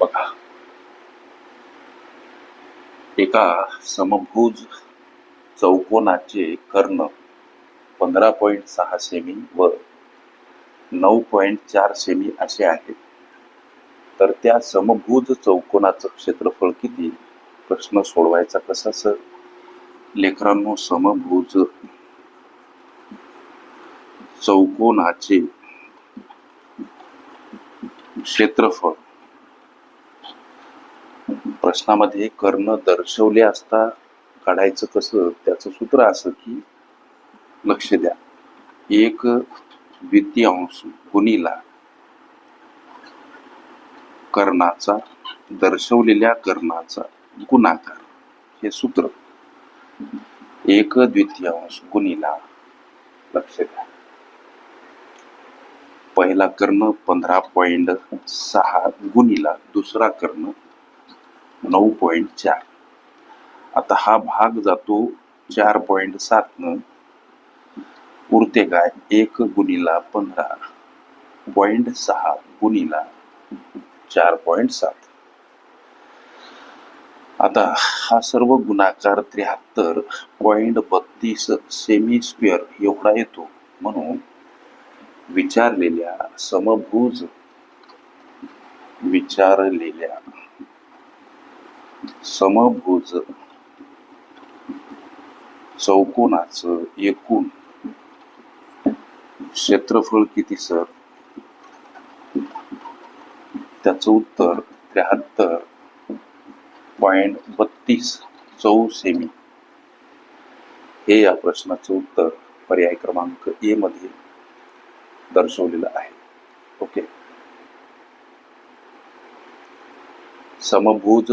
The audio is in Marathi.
बघा. एका समभुज चौकोनाचे कर्ण पंधरा पॉईंट सहा सेमी व नऊ पॉईंट चार सेमी असे आहेत. तर त्या समभुज चौकोनाचं क्षेत्रफळ किती? प्रश्न सोडवायचा कसा सर? लेकरांनो समभुज चौकोनाचे क्षेत्रफळ प्रश्नामध्ये कर्ण दर्शवले असता काढायचं कसं? त्याचं सूत्र असं की लक्ष द्या. एक द्वितीयांश गुणीला कर्णाचा दर्शवलेल्या कर्णाचा गुणाकार. हे सूत्र. एक द्वितीयांश गुणीला लक्ष द्या. पहिला कर्ण पंधरा पॉइंट सहा गुणीला दुसरा कर्ण नऊ पॉईंट चार. आता हा भाग जातो चार पॉईंट सात न. उरते काय एक गुणीला पंधरा. पॉईंट सहा गुणीला चार पॉईंट सात. आता हा सर्व गुणाकार त्र्याहत्तर पॉईंट बत्तीस सेमी स्क्वेअर एवढा येतो म्हणून विचारलेल्या समभुज विचारलेल्या समभुज. चौकोनाचं एकूण. क्षेत्रफळ किती सर? त्याचं उत्तर त्र्याहत्तर पॉइंट बत्तीस चौ सेमी हे या प्रश्नाचं उत्तर पर्याय क्रमांक ए मध्ये दर्शवलेलं आहे. ओके. समभुज